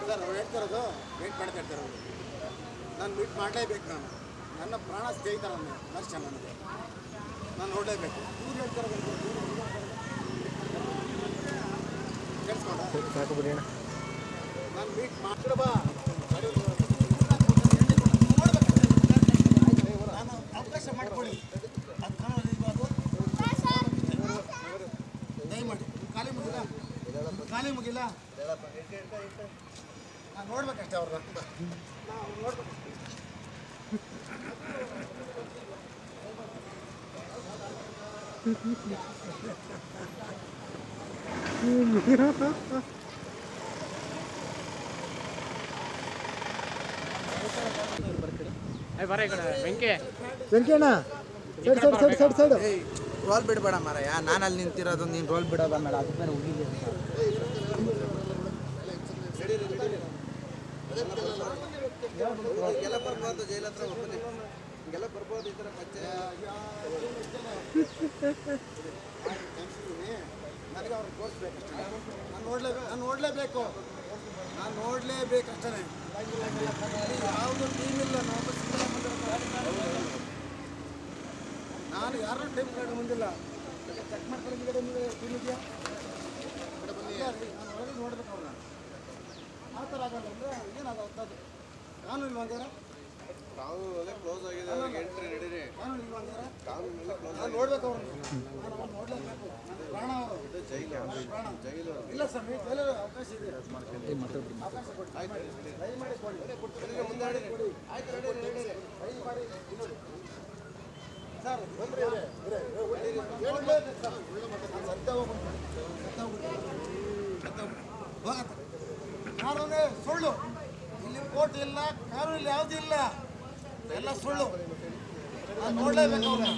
Sir ಅವ್ರು ಹೇಳ್ತಿರೋದು wait ಮಾಡ್ತಾ ಇರ್ತಾರೆ ಅವರು ನಾನು ಮೀಟ್ ಮಾಡಲೇಬೇಕು ನಾನು ನನ್ನ ಪ್ರಾಣ ಸ್ನೇಹಿತರ ನನ್ನ ನರ್ಷ ನನಗೆ ನಾನು ನೋಡಲೇಬೇಕು ಇವ್ರು ಹೇಳ್ತಾರೆ ಕೇಳಿಸ್ಕೊಂಡ ನಾನು ಮೀಟ್ ಮಾಡ್ಬಿಡ ಬಾ ನಾನು ಅವಕಾಶ ಮಾಡಿಕೊಡಿ ಅದು ಕಾಣೋದು ಇಲ್ವಾ ಅದು? ದಯಮಾಡಿ ಖಾಲಿ ಮುಗಿಲ್ಲ? ಖಾಲಿ ಮುಗಿಲ್ಲ? ನಾನು ನೋಡ್ಬೇಕಷ್ಟೇ ಅವ್ರನ್ನ. ನಾವು ನೋಡ್ಬೇಕು ಬರ ಈ ಕಡೆ. ವೆಂಕಿ. ವೆಂಕಣ್ಣ. ರೋಲ್ ಬಿಡಬೇಡ ಮಾರಾಯ. ನಾನು ಅಲ್ಲಿ ನಿಂತಿರೋದು, ನೀನು ರೋಲ್ ಬಿಡೋದ ಬೇಡ ಅದಕ್ಕೆ ಮೇಲೆ ಹೋಗಿಲ್ಲ ಎಲ್ಲ ಬರ್ಬೋದು ಜೈಲತ್ರ ಬರ್ಬೋದು ಈ ನನಗೆ ನಾನು ನೋಡ್ಲೇಬೇಕು. ನಾನು ನೋಡಲೇಬೇಕು ನಾನು ಯಾವುದು ಟೀಮ್ ಇಲ್ಲ ನಾವು ನಾನು ಯಾರು ಟೈಮ್ ಕಾರ್ಡ್ ಬಂದಿಲ್ಲ ಚೆಕ್ ಮಾಡ್ಕೊಳ್ಳಿ ಕಡೆ ಟೀಮ್ ಇದೆಯಾ? ನಾನು ಒಳಗೆ ನೋಡ್ಬೇಕು ಅವ್ರನ್ನ. ಆ ಥರ ಆಗಲ್ಲ ಅಂದರೆ ಏನಾಗ ಅದು ಕಾನೂನು ಇಲ್ಲ ಹಂಗಾರೆ? ಅದೇ ಕ್ಲೋಸ್ ಆಗಿದೆ. ಎಂಟ್ರಿ ನಡೀರಿ. ಕಾನೂನು ಇಲ್ಲ ಕಾನೂನು ಕ್ಲೋಸ್ ನಾನು ನೋಡ್ಬೇಕು ಅವ್ರನ್ನ. ನಾನು ನೋಡಲೇಬೇಕು. ನನ್ನ ಪ್ರಾಣ ಅವರು. ಜೈಲು. ಪ್ರಾಣ. ಜೈಲು ಇಲ್ಲ ಸರ್ ನೀವು ಜೈಲಲ್ಲಿ ಅವಕಾಶ ಇದೆ. ಅವಕಾಶ ಕೊಡಿ. ದಯಮಾಡಿ ಕೊಡಿ. ಕೊಡಿ. ಆಯ್ತು ಇನ್ನೊಂದು. ಮಾಡಿ ಬಂದ್ರಿ ಕಾನೂನೇ ಸುಳ್ಳು ಇಲ್ಲಿ ಕೋರ್ಟ್ ಇಲ್ಲ ಕಾನೂನು ಇಲ್ಲಿ ಯಾವುದೂ ಇಲ್ಲ ಎಲ್ಲ ಸುಳ್ಳು ನಾನು ನೋಡ್ಲೇಬೇಕು ಅವ್ರನ್ನ.